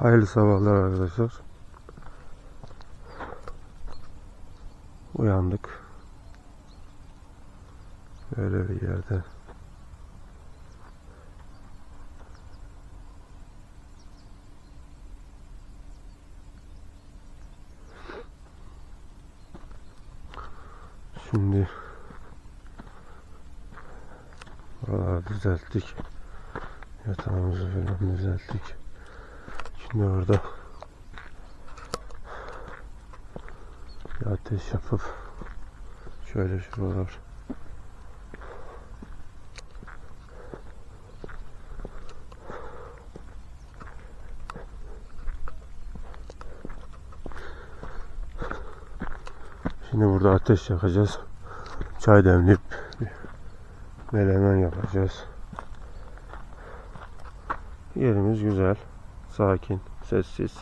Hayırlı sabahlar arkadaşlar. Uyandık. Böyle bir yerde. Şimdi buraları düzelttik. Yatağımızı falan düzelttik. Orada bir ateş yapıp şöyle şuralar Şimdi burada ateş yakacağız. Çay demleyip melemen yapacağız. Yerimiz güzel. Sakin, sessiz.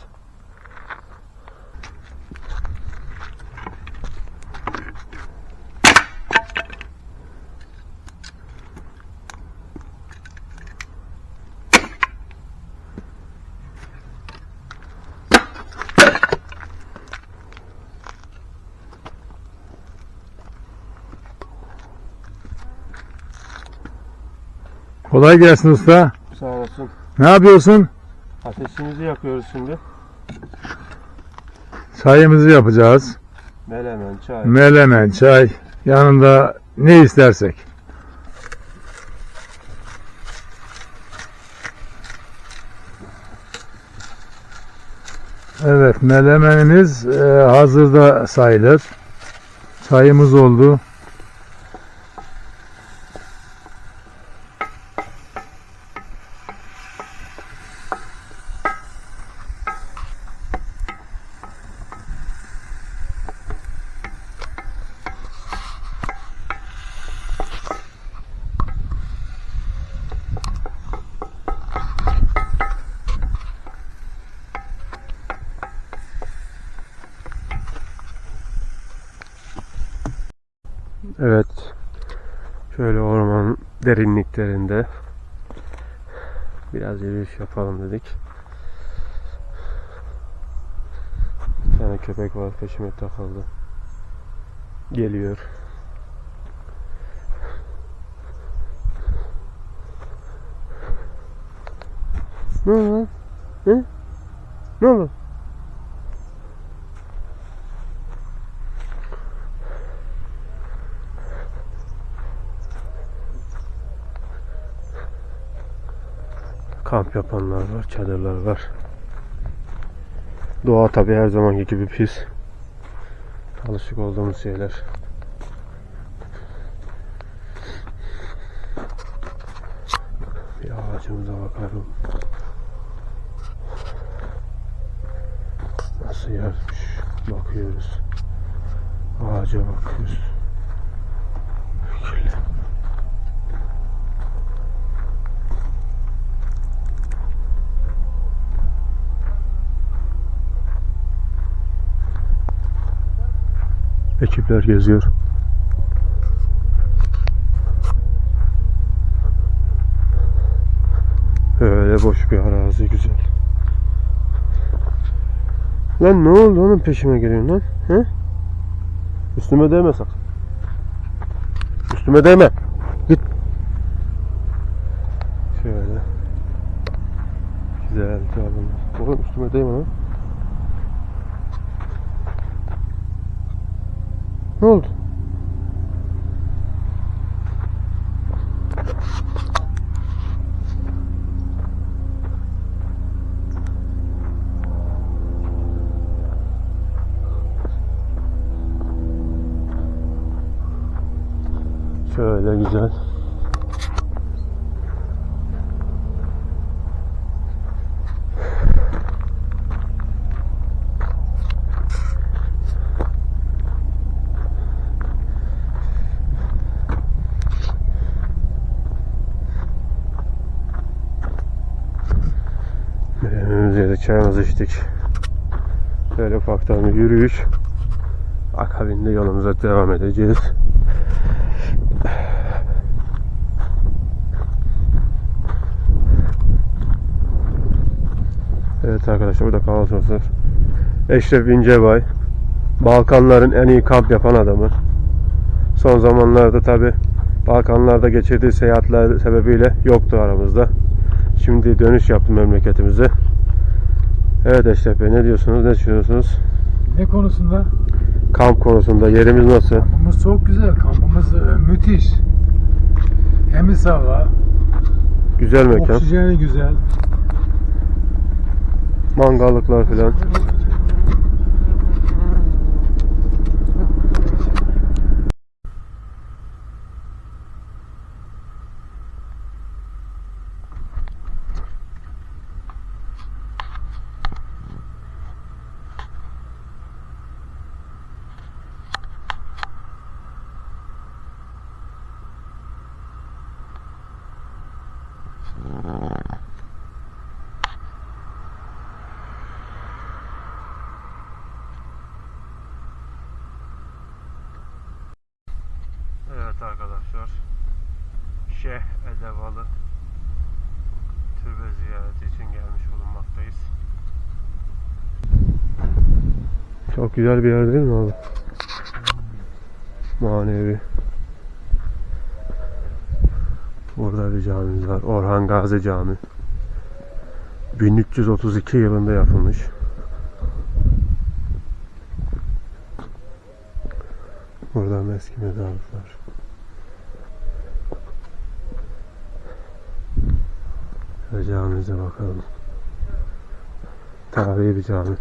Kolay gelsin usta. Sağ olasın. Ne yapıyorsun? Ateşimizi yakıyoruz şimdi. Çayımızı yapacağız. Melemen, çay. Melemen, çay. Yanında ne istersek. Evet, melemenimiz e, hazırda sayılır. Çayımız oldu. Evet. Şöyle orman derinliklerinde biraz yürüyüş yapalım dedik. Bir tane köpek var peşime takıldı. Geliyor. Ne oldu lan? Ne oldu? Kamp yapanlar var, çadırlar var. Doğa tabi her zamanki gibi pis. Alışık olduğumuz şeyler. Ekipler geziyor. Öyle boş bir arazi güzel. Lan ne oldu onun peşime geliyorsun lan? He? Üstüme değme sakın. Üstüme değme. Şöyle güzel. Yedik, çayımızı içtik. Böyle ufaktan bir yürüyüş. Akabinde yolumuza devam edeceğiz. Evet arkadaşlar burada sonsuzlar. Eşref İncebay. Balkanların en iyi kamp yapan adamı. Son zamanlarda tabi Balkanlarda geçirdiği seyahatler sebebiyle yoktu aramızda. Şimdi dönüş yaptı memleketimize. Evet Eşref Bey ne diyorsunuz, ne düşünüyorsunuz? Ne konusunda? Kamp konusunda yerimiz nasıl? Kampımız çok güzel. Kampımız e, müthiş. Temiz hava, Güzel mekan. oksijeni güzel. Mangallıklar filan. Evet arkadaşlar. Edevalı türbe ziyareti için gelmiş bulunmaktayız. Çok güzel bir yer değil mi abi? Manevi. Burada bir camimiz var. Orhan Gazi Cami. 1332 yılında yapılmış. Buradan eski mezarlıklar. Şöyle camimize bakalım. Tarihi bir cami.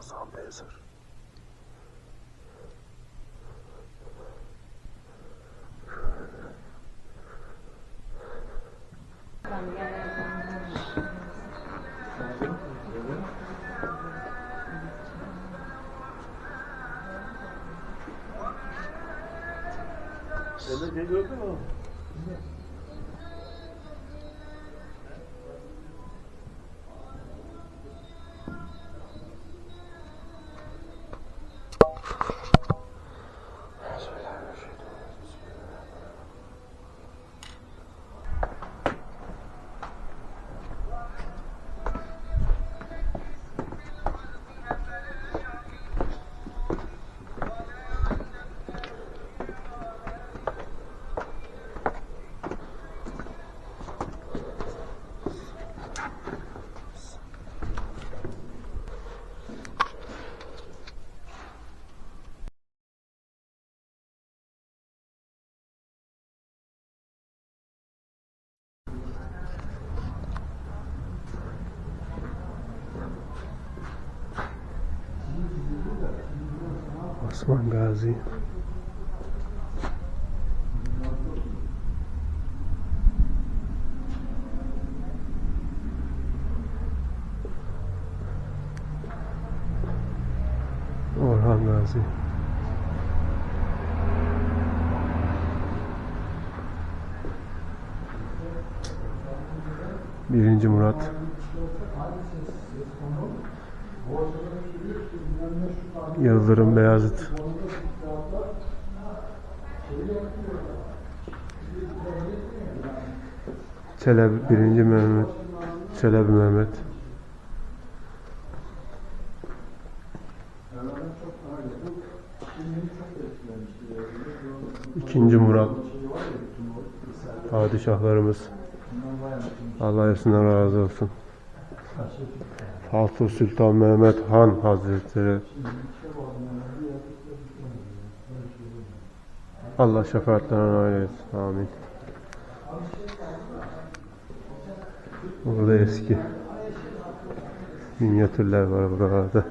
Muazzam bir eser. Osman Gazi. Orhan Gazi. Birinci Murat. Yıldırım Beyazıt. Çelebi birinci Mehmet. Çelebi Mehmet. İkinci Murat. Padişahlarımız. Allah hepsinden razı olsun. Fatih Sultan Mehmet Han Hazretleri. Allah şefaatlerine nail etsin. Amin. Burada eski minyatürler var buralarda.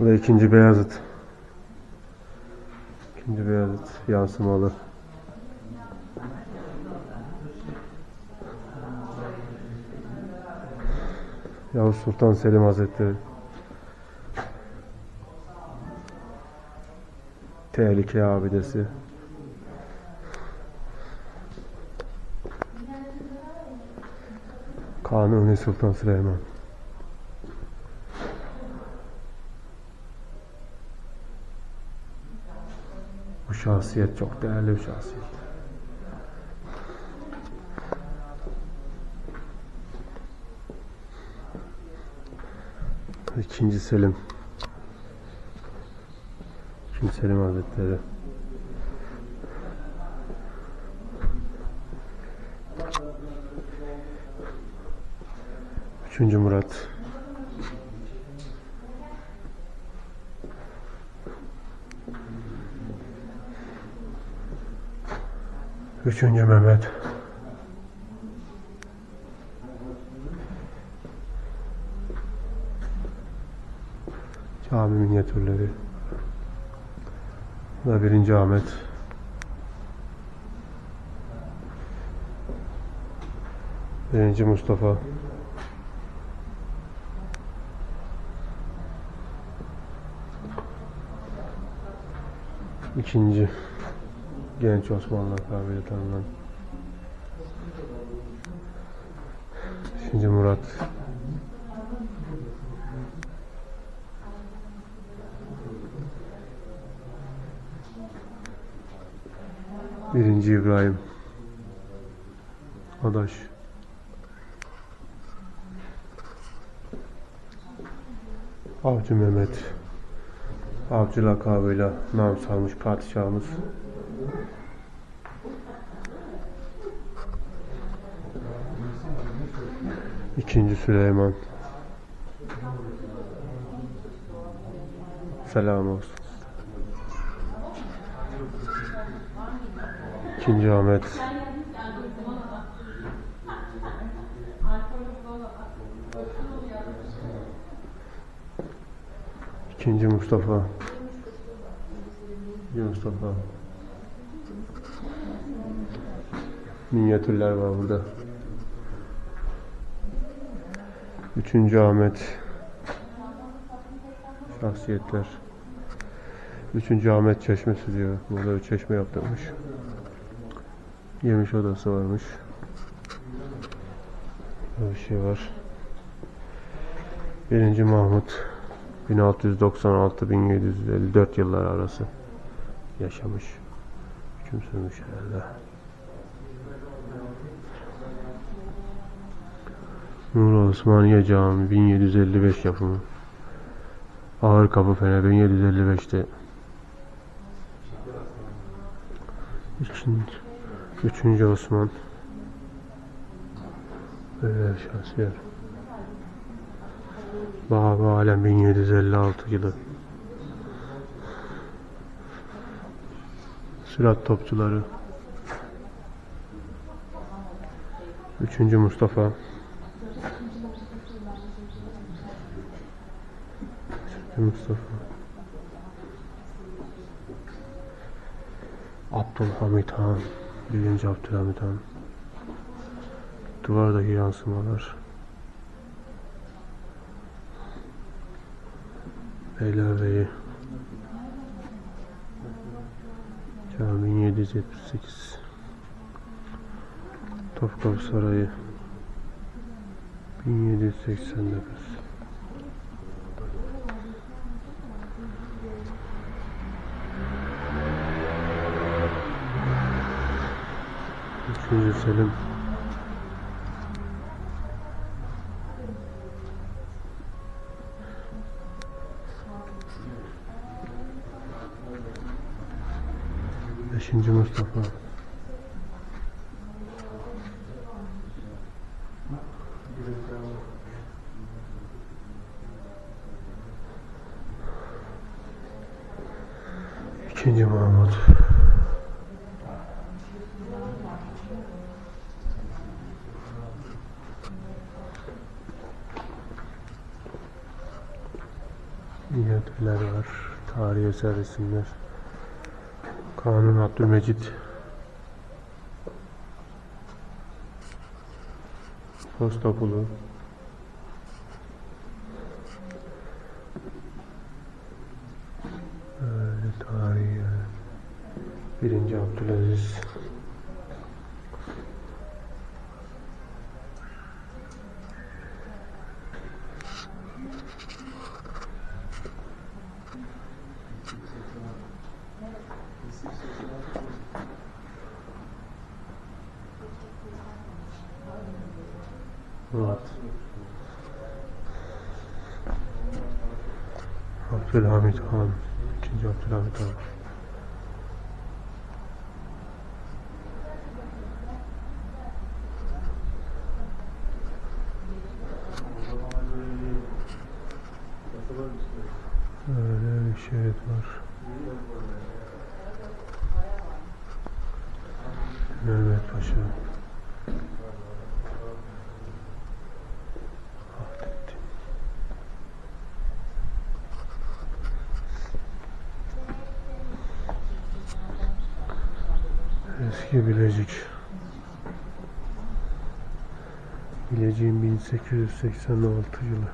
Bu da ikinci Beyazıt. İkinci Beyazıt yansımalı. Yavuz Sultan Selim Hazretleri. Tehlike abidesi. Kanuni Sultan Süleyman. Bu şahsiyet çok değerli bir şahsiyet. İkinci Selim. İkinci Selim Hazretleri. Üçüncü Murat. Üçüncü Mehmet. Cami minyatürleri. Bu da birinci Ahmet. Birinci Mustafa. İkinci genç Osmanlı kabile tanınan. Üçüncü Murat. İbrahim. Adaş. Avcı Mehmet. Avcı lakabıyla nam salmış padişahımız. İkinci Süleyman. Selam olsun. İkinci Ahmet. İkinci Mustafa. İkinci Mustafa. Minyatürler var burada. Üçüncü Ahmet. Şahsiyetler. Üçüncü Ahmet çeşmesi diyor. Burada bir çeşme yaptırmış. Yemiş odası varmış. Böyle bir şey var. Birinci Mahmut 1696-1754 yıllar arası yaşamış. Hüküm sürmüş herhalde. Nur Osmaniye Camii 1755 yapımı. Ağır Kapı Fener 1755'te. İkinci, üçüncü Osman. Böyle şahsiyet. Baba Alem 1756 yılı. Sürat topçuları. Üçüncü Mustafa. Üçüncü Mustafa. Abdülhamit Han. Birinci Abdülhamit Han. Duvardaki yansımalar. Beylerbeyi. Cami 1778. Topkapı Sarayı 1789. Üçüncü Selim Beşinci Mustafa İkinci Mahmut Minyatürler var. Tarihi eser resimler. Kanun Abdülmecit. Posta. Öyle tarihi. yer. Birinci Abdülaziz. Evet. Abdülhamit Han. İkinci Abdülhamit Han. Öyle bir şey var. Mehmet Paşa. Vahdettin. Eski Bilecik. Bilecik'in 1886 yılı.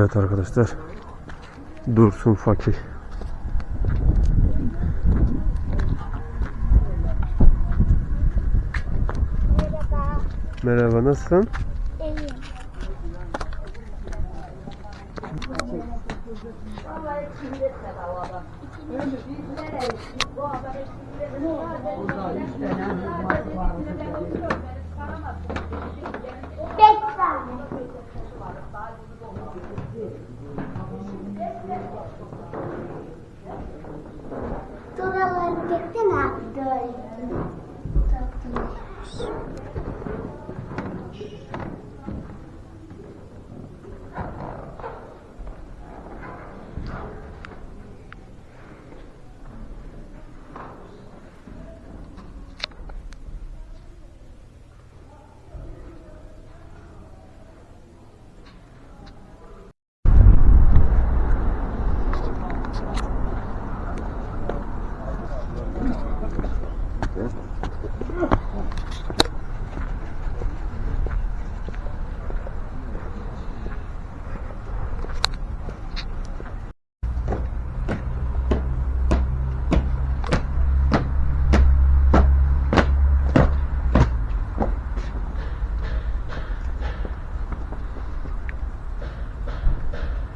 Evet arkadaşlar. Dursun Fakir. Merhaba. Merhaba nasılsın? İyiyim. Beş. Duraları çektin ha. Gördüm. Tatlıymış.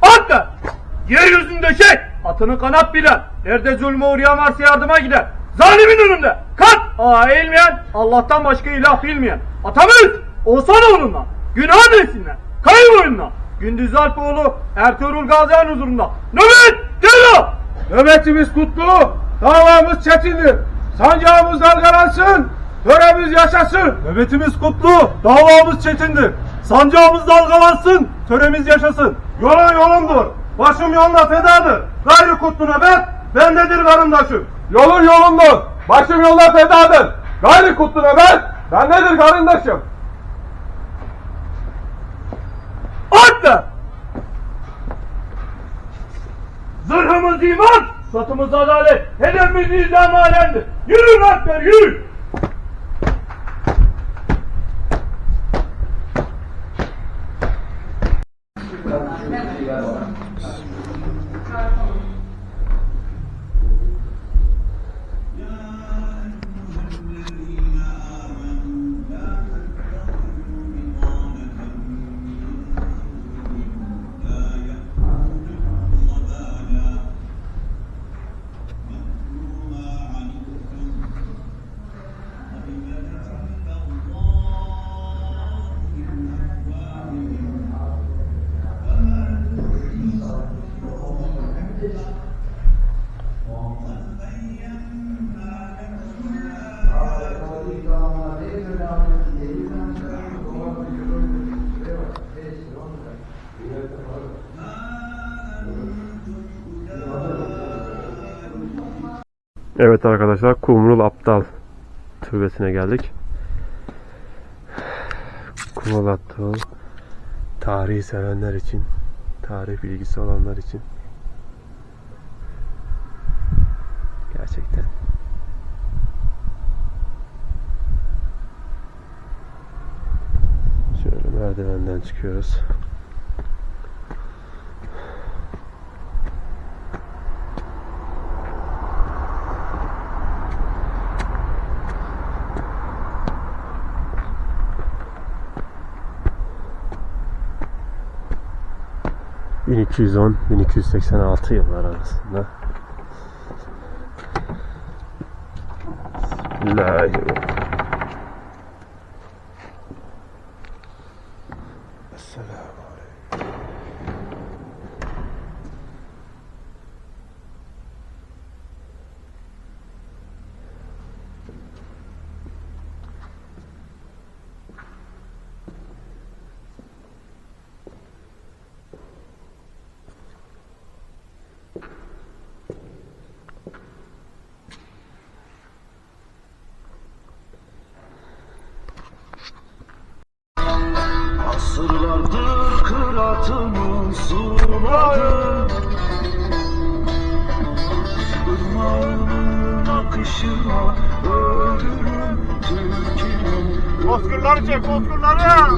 Atla! Yeryüzünde şey! Atını kanat bilen, nerede zulme uğrayan varsa yardıma gider. Zalimin önünde! Kat! Aa eğilmeyen, Allah'tan başka ilah bilmeyen. Atamız! Olsan oğlunla, günah desinler. Kayı boyunla. Gündüz Alpoğlu, Ertuğrul Gazi'nin huzurunda. Nöbet! Gel Nöbetimiz kutlu, davamız çetindir. Sancağımız dalgalansın, töremiz yaşasın. Nöbetimiz kutlu, davamız çetindir. Sancağımız dalgalansın, töremiz yaşasın. Yolun yolundur, başım yoluna fedadır. Gayrı kutlu nöbet, bendedir karındaşım. Yolun yolundur, başım yolda fedadır. Gayri kutlu nöbet, ben nedir karındaşım? Atla! Zırhımız iman, satımız adalet, hedefimiz nizam alemdir. Yürü Rakber yürü! Thank you. Evet arkadaşlar Kumrul Aptal türbesine geldik. Kumrul Aptal tarihi sevenler için, tarih bilgisi olanlar için gerçekten şöyle merdivenden çıkıyoruz. ...1210-1286 yıllar arasında... Bismillahirrahmanirrahim. Akışına ölürüm Türkiye'm Bozkırları çek bozkırları.